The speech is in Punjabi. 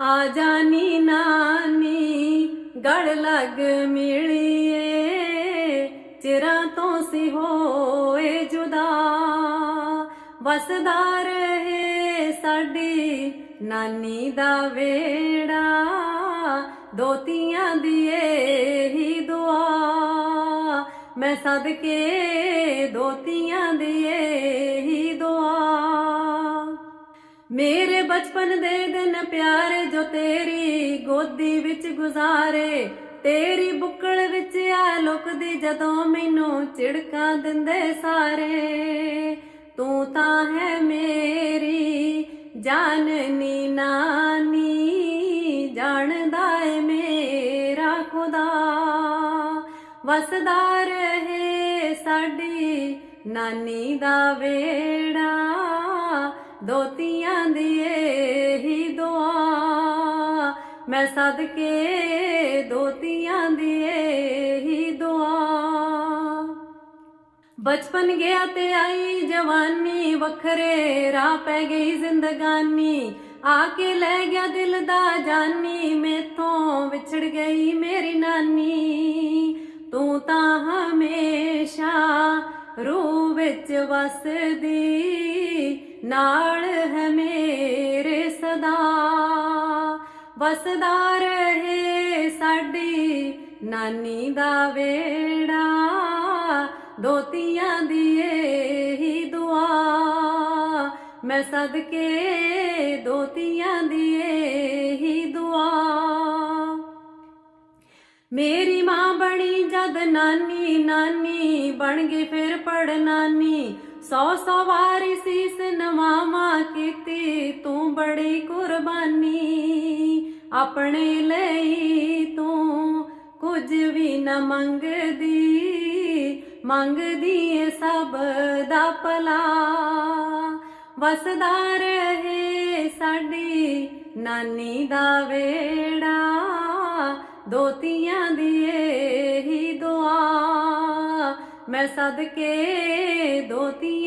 ਆ ਜਾਨੀ ਨਾਨੀ, ਗੜ ਲੱਗ ਮਿਲੀਏ। ਚਿਰਾਂ ਤੋਂ ਸੀ ਹੋਏ ਜੁਦਾ। ਵਸਦਾ ਰਹੇ ਸਾਡੀ ਨਾਨੀ ਦਾ ਵੇੜਾ। ਦੋਤੀਆਂ ਦੀ ਹੀ ਦੁਆ। ਮੈਂ ਸਦਕੇ ਦੋਤੀਆਂ ਦੀ ਮੇਰੇ ਬਚਪਨ ਦੇ ਦਿਨ ਪਿਆਰੇ ਜੋ ਤੇਰੀ ਗੋਦੀ ਵਿੱਚ ਗੁਜ਼ਾਰੇ, ਤੇਰੀ ਬੁੱਕਲ ਵਿੱਚ ਆ ਲੁਕਦੀ ਜਦੋਂ ਮੈਨੂੰ ਝਿੜਕਾਂ ਦਿੰਦੇ ਸਾਰੇ। ਤੂੰ ਤਾਂ ਹੈ ਮੇਰੀ ਜਾਨਨੀ ਨਾਨੀ, ਜਾਣਦਾ ਏ ਮੇਰਾ ਖੁਦਾ। ਵਸਦਾ ਰਹੇ ਸਾਡੀ ਨਾਨੀ ਦਾ ਵੇੜਾ ਦੋਤੀਆਂ ਦੀ ਇਹੀ ਦੁਆ। ਮੈਂ ਸਦਕੇ ਦੋਤੀਆਂ ਦੀ ਇਹੀ ਦੁਆ। ਬਚਪਨ ਗਿਆ ਤੇ ਆਈ ਜਵਾਨੀ, ਵੱਖਰੇ ਰਾਹ ਪੈ ਗਈ ਜ਼ਿੰਦਗਾਨੀ। ਆ ਕੇ ਲੈ ਗਿਆ ਦਿਲ ਦਾ ਜਾਨੀ, ਮੇਥੋਂ ਵਿਛੜ ਗਈ ਮੇਰੀ ਨਾਨੀ। ਵਿੱਚ ਵਸਦੀ, ਨਾਲ ਹੈ ਮੇਰੇ ਸਦਾ। ਵਸਦਾ ਰਹੇ ਸਾਡੀ ਨਾਨੀ ਦਾ ਵੇੜਾ ਦੋਤੀਆਂ ਦੀ ਹੀ ਦੁਆ। ਮੈਂ ਸਦਕੇ ਦੋਤੀਆਂ ਦੀ ਇਹੀ ਦੁਆ। ਮੇਰੀ ਮਾਂ ਬਣੀ ਜਦ ਨਾਨੀ ਨਾਨੀ ਬਣ ਗਈ ਫਿਰ ਪੜ ਨਾਨੀ। ਸੌ ਸੌ ਵਾਰੀ ਸੀਸ ਨਵਾਮਾ ਕੀਤੀ, ਤੂੰ ਬੜੀ ਕੁਰਬਾਨੀ। ਆਪਣੇ ਲਈ ਤੂੰ ਕੁਝ ਵੀ ਨਾ ਮੰਗਦੀ ਮੰਗਦੀ ਏ ਸਭ ਦਾ ਭਲਾ। ਵਸਦਾ ਰਹੇ ਸਾਡੀ ਨਾਨੀ ਦਾ ਵੇੜਾ ਦੋਤੀਆਂ ਦੀ ਮੈਂ ਸਦਕੇ ਦੋਤੀਆਂ ਦੀ